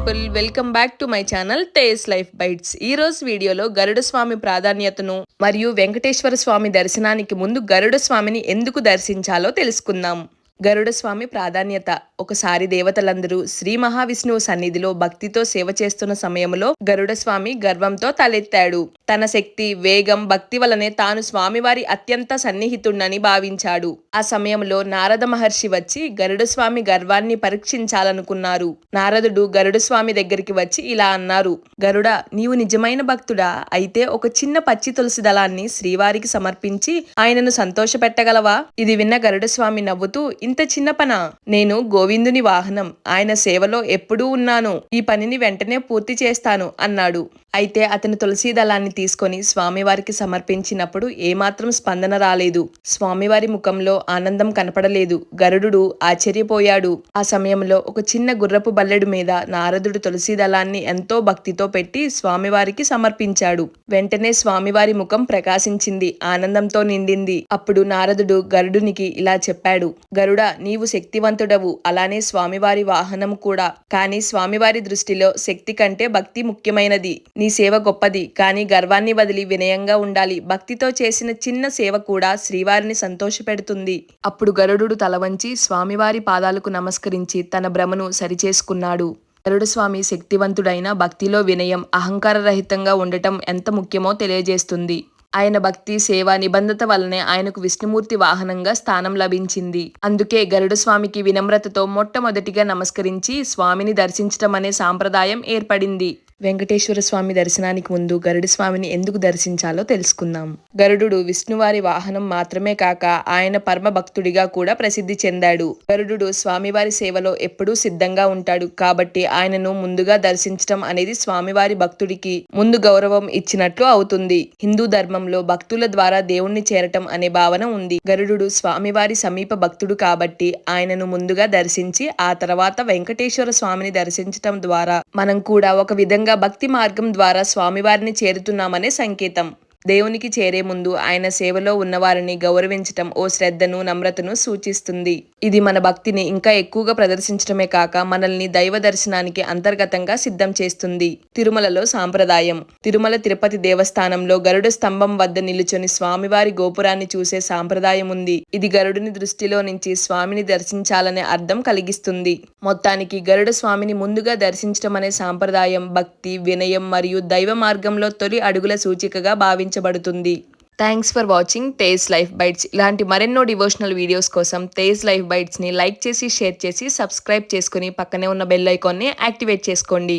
People welcome back to my channel Tej life bytes ఈ రోజు వీడియోలో గరుడ స్వామి ప్రాధాన్యతను మరియు వెంకటేశ్వర స్వామి దర్శనానికి ముందు గరుడ స్వామిని ఎందుకు దర్శించాలో తెలుసుకుందాం. గరుడ స్వామి ప్రాధాన్యత. ఒకసారి దేవతలందరూ శ్రీ మహావిష్ణువు సన్నిధిలో భక్తితో సేవ చేస్తున్న సమయంలో గరుడ స్వామి గర్వంతో తలెత్తాడు. తన శక్తి వేగం భక్తి వలనే తాను స్వామివారి అత్యంత సన్నిహితుడని భావించాడు. ఆ సమయంలో నారద మహర్షి వచ్చి గరుడ స్వామి గర్వాన్ని పరీక్షించాలనుకున్నారు. నారదుడు గరుడ స్వామి దగ్గరికి వచ్చి ఇలా అన్నారు గరుడ నీవు నిజమైన భక్తుడా. అయితే ఒక చిన్న పచ్చి తులసి దళాన్ని శ్రీవారికి సమర్పించి ఆయనను సంతోషపెట్టగలవా? ఇది విన్న గరుడ స్వామి నవ్వుతూ ఇంత చిన్నపనా నేను గోవిందుని వాహనం ఆయన సేవలో ఎప్పుడూ ఉన్నాను. ఈ పనిని వెంటనే పూర్తి చేస్తాను అన్నాడు. అయితే అతను తులసీ దళాన్ని తీసుకొని స్వామివారికి సమర్పించినప్పుడు ఏమాత్రం స్పందన రాలేదు. స్వామివారి ముఖంలో ఆనందం కనపడలేదు. గరుడు ఆశ్చర్యపోయాడు. ఆ సమయంలో ఒక చిన్న గుర్రపు బల్లెడు మీద నారదుడు తులసీ దళాన్ని ఎంతో భక్తితో పెట్టి స్వామివారికి సమర్పించాడు. వెంటనే స్వామివారి ముఖం ప్రకాశించింది ఆనందంతో నిండింది. అప్పుడు నారదుడు గరుడునికి ఇలా చెప్పాడు గరుడ నీవు శక్తివంతుడవు. అలానే స్వామివారి వాహనం కూడా. కానీ స్వామివారి దృష్టిలో శక్తి కంటే భక్తి ముఖ్యమైనది. నీ సేవ గొప్పది కానీ గర్వాన్ని వదిలి వినయంగా ఉండాలి. భక్తితో చేసిన చిన్న సేవ కూడా శ్రీవారిని సంతోషపెడుతుంది. అప్పుడు గరుడు తల వంచి స్వామివారి పాదాలకు నమస్కరించి తన భ్రమను సరిచేసుకున్నాడు. గరుడ స్వామి శక్తివంతుడైన భక్తిలో వినయం అహంకార రహితంగా ఉండటం ఎంత ముఖ్యమో తెలియజేస్తుంది. ఆయన భక్తి సేవ నిబంధత వల్లనే ఆయనకు విష్ణుమూర్తి వాహనంగా స్థానం లభించింది. అందుకే గరుడ స్వామికి వినమ్రతతో మొట్టమొదటిగా నమస్కరించి స్వామిని దర్శించటం అనే సాంప్రదాయం ఏర్పడింది. వెంకటేశ్వర స్వామి దర్శనానికి ముందు గరుడ స్వామిని ఎందుకు దర్శించాలో తెలుసుకుందాం. గరుడు విష్ణువారి వాహనం మాత్రమే కాక ఆయన పరమ భక్తుడిగా కూడా ప్రసిద్ధి చెందాడు. గరుడు స్వామివారి సేవలో ఎప్పుడూ సిద్ధంగా ఉంటాడు. కాబట్టి ఆయనను ముందుగా దర్శించటం అనేది స్వామివారి భక్తుడికి ముందు గౌరవం ఇచ్చినట్లు అవుతుంది. హిందూ ధర్మంలో భక్తుల ద్వారా దేవుణ్ణి చేరటం అనే భావన ఉంది. గరుడు స్వామివారి సమీప భక్తుడు కాబట్టి ఆయనను ముందుగా దర్శించి ఆ తర్వాత వెంకటేశ్వర స్వామిని దర్శించటం ద్వారా మనం కూడా ఒక విధంగా భక్తి మార్గం ద్వారా స్వామివారిని చేరుతున్నామనే సంకేతం. దేవునికి చేరే ముందు ఆయన సేవలో ఉన్నవారిని గౌరవించటం ఓ శ్రద్ధను నమ్రతను సూచిస్తుంది. ఇది మన భక్తిని ఇంకా ఎక్కువగా ప్రదర్శించడమే కాక మనల్ని దైవ దర్శనానికి అంతర్గతంగా సిద్ధం చేస్తుంది. తిరుమలలో సాంప్రదాయం. తిరుమల తిరుపతి దేవస్థానంలో గరుడ స్తంభం వద్ద నిలుచొని స్వామివారి గోపురాన్ని చూసే సాంప్రదాయం ఉంది ఇది గరుడుని దృష్టిలో నుంచి స్వామిని దర్శించాలనే అర్థం కలిగిస్తుంది. మొత్తానికి గరుడ స్వామిని ముందుగా దర్శించడం అనే సాంప్రదాయం భక్తి వినయం మరియు దైవ మార్గంలో తొలి అడుగుల సూచికగా అందించబడుతుంది thanks for watching Tej life bytes ఇలాంటి మరెన్నో డివోషనల్ వీడియోస్ కోసం తేజ్ లైఫ్ బైట్స్ని లైక్ చేసి షేర్ చేసి సబ్స్క్రైబ్ చేసుకుని పక్కనే ఉన్న బెల్ ఐకాన్ని యాక్టివేట్ చేసుకోండి.